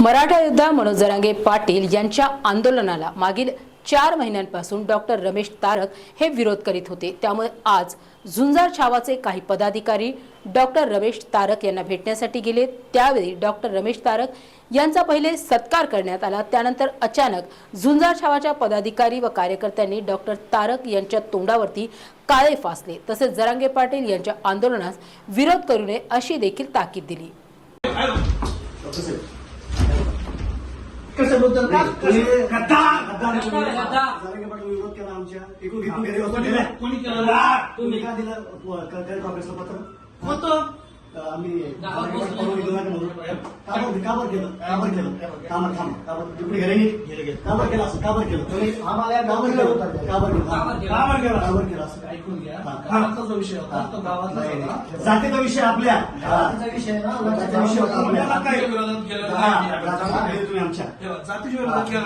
मराठा योद्धा मनोज जरांगे पाटील यांच्या आंदोलनाला मागील चार महिन्यांपासून डॉक्टर रमेश तारक हे विरोध करीत होते. त्यामुळे आज झुंजार छावाचे काही पदाधिकारी डॉक्टर रमेश तारक यांना भेटण्यासाठी गेले. त्यावेळी डॉक्टर रमेश तारक यांचा पहिले सत्कार करण्यात आला. त्यानंतर अचानक झुंजार छावाच्या पदाधिकारी व कार्यकर्त्यांनी डॉक्टर तारक यांच्या तोंडावरती काळे फासले. तसेच जरांगे पाटील यांच्या आंदोलनास विरोध करू नये अशी देखील ताकीद दिली. गद्दार. जारंगे पाटील विरोध केला आमच्या इकडून इकडून घरी कोणी-. कोणी केलं? तुम्ही. तुम्ही का दिलं व- क- क- काँग्रेसला पत्र होतं अं, आम्ही बसलो. पाटील पळून गेलो नाही म्हणून. का बरं का बरं केलं? का बरं केलं? का बरं थांब. का बरं इकडे घरी नीट. का बरं केलं असं? का बरं केलं? तुम्ही आम्हाला का बरं केलं? का बरं केलं. का बरं केलं? का बरं केलं. असं ऐकून घ्या. हा. जो विषय होता. तो गावातला होता. जातीचा विषय आपल्या. जातीचा विषय ना, जातीचा विषय होता आपल्या. विरोधात केलं तुम्ही आमच्या. जातीच्या विरोधात केलं.